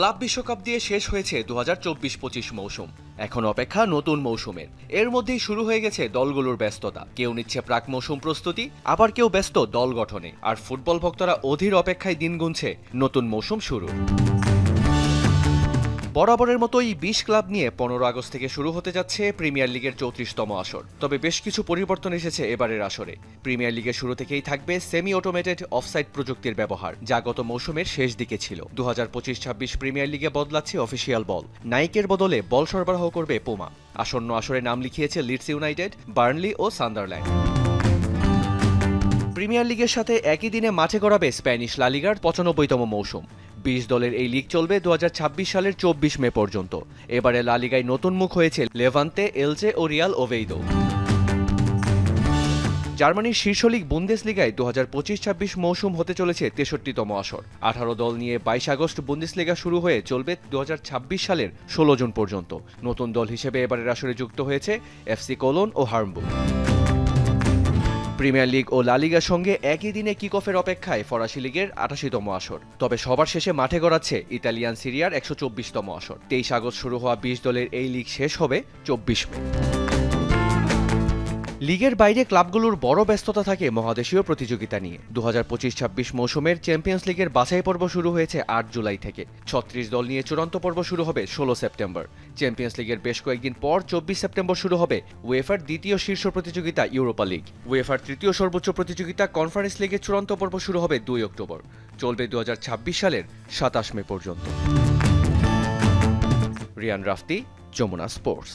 Club বিশ্বকাপ দিয়ে শেষ হয়েছে দু হাজার চব্বিশ পঁচিশ মৌসুম। এখন অপেক্ষা নতুন মৌসুমের। এর মধ্যেই শুরু হয়ে গেছে দলগুলোর ব্যস্ততা। কেউ নিচ্ছে প্রাক মৌসুম প্রস্তুতি, আবার কেউ ব্যস্ত দল গঠনে। আর ফুটবল ভক্তরা অধীর অপেক্ষায় দিন গুনছে নতুন মৌসুম শুরু বরাবরের মতোই বিশ ক্লাব নিয়ে পনেরো আগস্ট থেকে শুরু হতে যাচ্ছে প্রিমিয়ার লিগের চৌত্রিশতম আসর। তবে বেশ কিছু পরিবর্তন এসেছে এবারের আসরে। প্রিমিয়ার লিগের শুরু থেকেই থাকবে সেমি অটোমেটেড অফসাইড প্রযুক্তির ব্যবহার, যা গত মৌসুমের শেষ দিকে ছিল। দু হাজার পঁচিশ ছাব্বিশ প্রিমিয়ার লিগে বদলাচ্ছে অফিসিয়াল বল নাইকের বদলে বল সরবরাহ করবে পোমা আসন্ন আসরে নাম লিখিয়েছে লিডস ইউনাইটেড বার্নলি ও সান্দারল্যান্ড প্রিমিয়ার লিগের সাথে একই দিনে মাঠে গড়াবে স্প্যানিশ লালিগার পঁচানব্বইতম মৌসুম। বিশ দলের এই লিগ চলবে দু হাজার ছাব্বিশ সালের চব্বিশ মে পর্যন্ত। এবারে লালিগায় নতুন মুখ হয়েছে লেভান্তে, এলজে ও রিয়াল ওভেইদো। জার্মানির শীর্ষ লীগ বুন্দেস লিগায় দু হাজার পঁচিশ ছাব্বিশ মৌসুম হতে চলেছে তেষট্টিতম আসর। আঠারো দল নিয়ে বাইশ আগস্ট বুন্দেস লিগা শুরু হয়ে চলবে দু ছাব্বিশ সালের ষোলো জুন পর্যন্ত। নতুন দল হিসেবে এবারের আসরে যুক্ত হয়েছে এফসি কোলন ও হার্মবুক প্রিমিয়ার লিগ ও লালিগার সঙ্গে একই দিনে কিক অফের অপেক্ষায় ফরাসি লিগের আটাশিতম আসর। তবে সবার শেষে মাঠে গড়াচ্ছে ইতালিয়ান সিরিয়ার একশো চব্বিশতম আসর। তেইশ আগস্ট শুরু হওয়া বিশ দলের এই লিগ শেষ হবে চব্বিশ মে। লিগের বাইরে ক্লাবগুলোর বড় ব্যস্ততা থাকে মহাদেশীয় প্রতিযোগিতা নিয়ে। দু হাজার পঁচিশ ছাব্বিশ মৌসুমের চ্যাম্পিয়ন্স লিগের বাছাই পর্ব শুরু হয়েছে আট জুলাই থেকে। ছত্রিশ দল নিয়ে চূড়ান্ত পর্ব শুরু হবে ষোলো সেপ্টেম্বর। চ্যাম্পিয়ন্স লিগের বেশ কয়েকদিন পর চব্বিশ সেপ্টেম্বর শুরু হবে ওয়েফার দ্বিতীয় শীর্ষ প্রতিযোগিতা ইউরোপা লিগ। ওয়েফার তৃতীয় সর্বোচ্চ প্রতিযোগিতা কনফারেন্স লিগের চূড়ান্ত পর্ব শুরু হবে দুই অক্টোবর। চলবে দু হাজার ছাব্বিশ সালের সাতাশ মে পর্যন্ত। রিয়ান রাফতি, যমুনা স্পোর্টস।